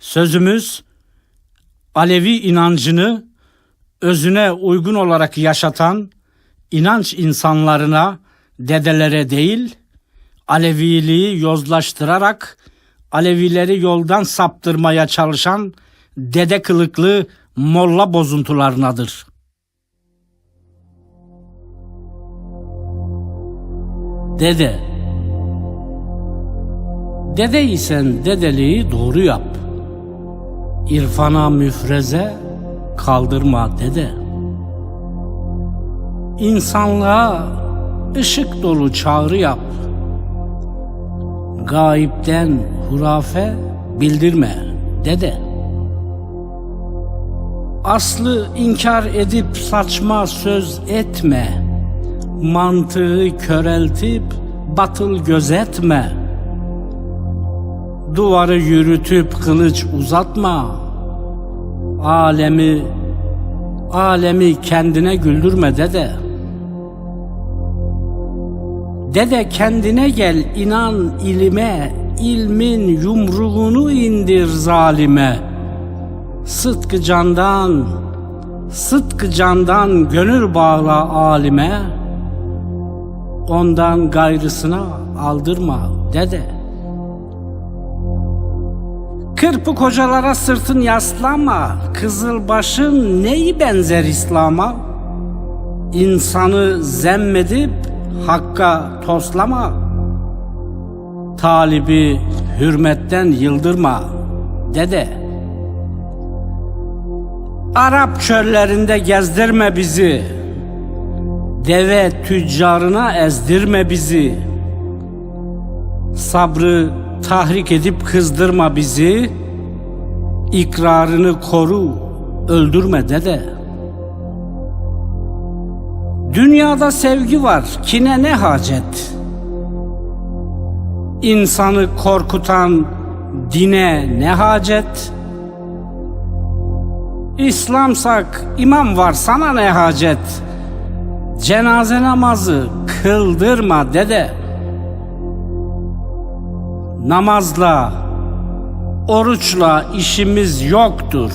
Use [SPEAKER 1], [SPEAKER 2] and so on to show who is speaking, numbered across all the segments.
[SPEAKER 1] Sözümüz Alevi inancını özüne uygun olarak yaşatan inanç insanlarına, dedelere değil, Aleviliği yozlaştırarak Alevileri yoldan saptırmaya çalışan dede kılıklı molla bozuntularınadır. Dede Dedeysen dedeliği doğru yap. İrfana müfreze kaldırma dede. İnsanlığa ışık dolu çağrı yap. Gayipten hurafe bildirme dede. Aslı inkar edip saçma söz etme. Mantığı köreltip batıl gözetme. Duvarı yürütüp kılıç uzatma. Alemi alemi kendine güldürme dede. Dede kendine gel inan ilime, ilmin yumruğunu indir zalime. Sıtkı candan, sıtkı candan gönül bağla alime. Ondan gayrısına aldırma dede.'' Kırpık hocalara sırtın yaslama, kızılbaşın neyi benzer İslam'a? İnsanı zemmedip hakka toslama, talibi hürmetten yıldırma dede. Arap çöllerinde gezdirme bizi, deve tüccarına ezdirme bizi. Sabrı tahrik edip kızdırma bizi. İkrarını koru, öldürme dede. Dünyada sevgi var, kine ne hacet? İnsanı korkutan dine ne hacet? İslamsak imam var sana ne hacet? Cenaze namazı kıldırma dede.'' Namazla, oruçla işimiz yoktur.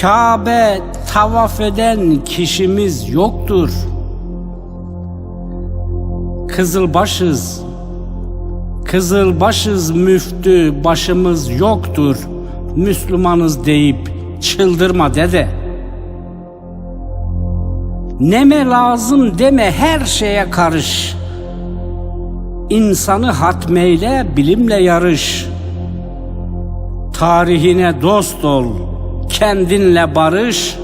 [SPEAKER 1] Kabe tavaf eden kişimiz yoktur. Kızılbaşız, kızılbaşız müftü başımız yoktur. Müslümanız deyip çıldırma dede. Neme lazım deme her şeye karış.'' İnsanı hatmeyle, bilimle yarış. Tarihine dost ol, kendinle barış.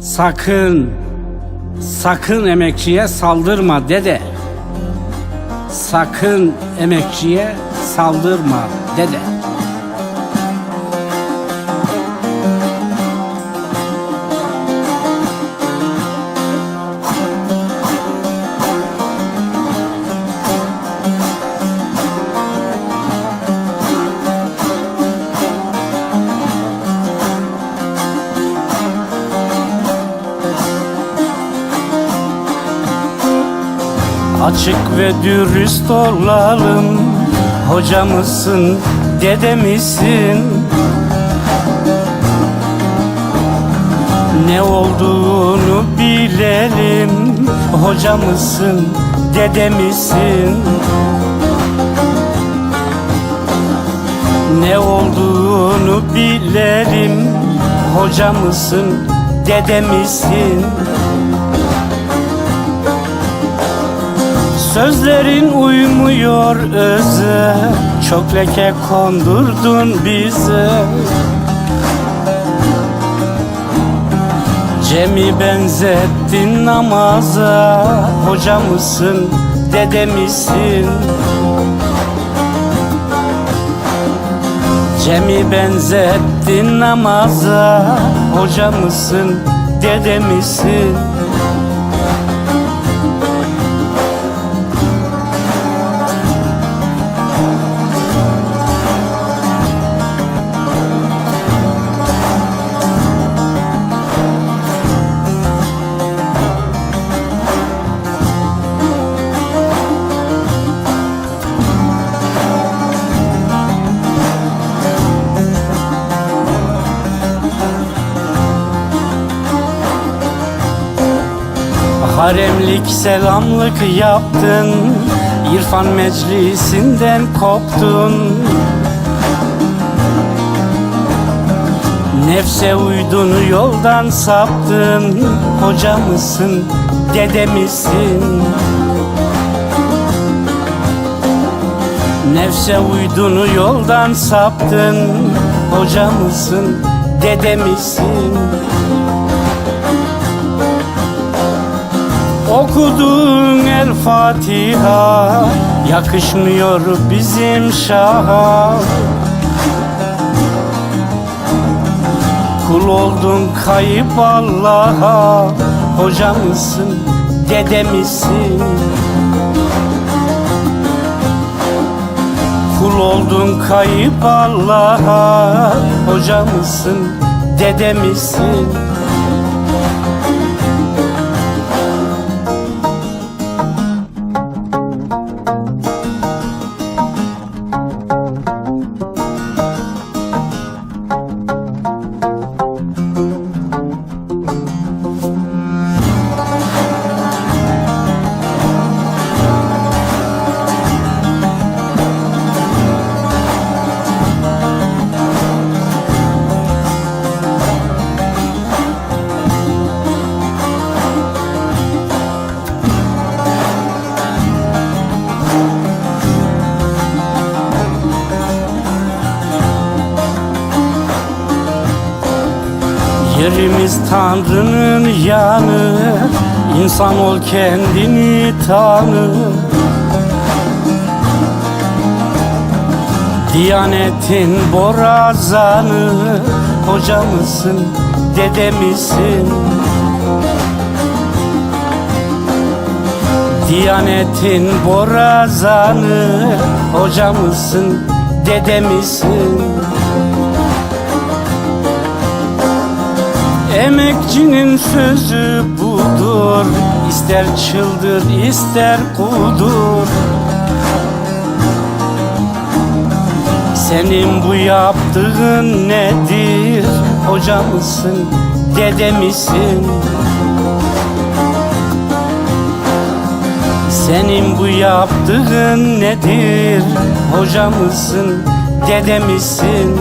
[SPEAKER 1] Sakın, sakın emekçiye saldırma dede. Sakın emekçiye saldırma dede. Açık ve dürüst olalım. Hocamızsın, dedemizsin Ne olduğunu bilelim. Hocamızsın, dedemizsin Ne olduğunu bilelim. Hocamızsın, dedemizsin Sözlerin uymuyor öze Çok leke kondurdun bize Cem'i benzettin namaza Hoca mısın, dede misin? Cem'i benzettin namaza Hoca mısın, dede misin? Haremlik selamlık yaptın İrfan meclisinden koptun. Nefse uydun yoldan saptın Hoca mısın dede misin? Nefse uydun yoldan saptın Hoca mısın dede misin Okudun el Fatiha. Yakışmıyor bizim şaha. Kul oldun kayıp Allah'a. Hoca mısın dede misin? Kul oldun kayıp Allah'a. Hoca mısın dede misin Yerimiz Tanrı'nın yanı İnsan ol kendini tanı Diyanetin borazanı Hoca mısın, dede misin? Diyanetin borazanı Hoca mısın, dede misin? Emekçinin sözü budur. İster çıldır ister kudur. Senin bu yaptığın nedir? Hoca mısın dede misin? Senin bu yaptığın nedir? Hoca mısın dede misin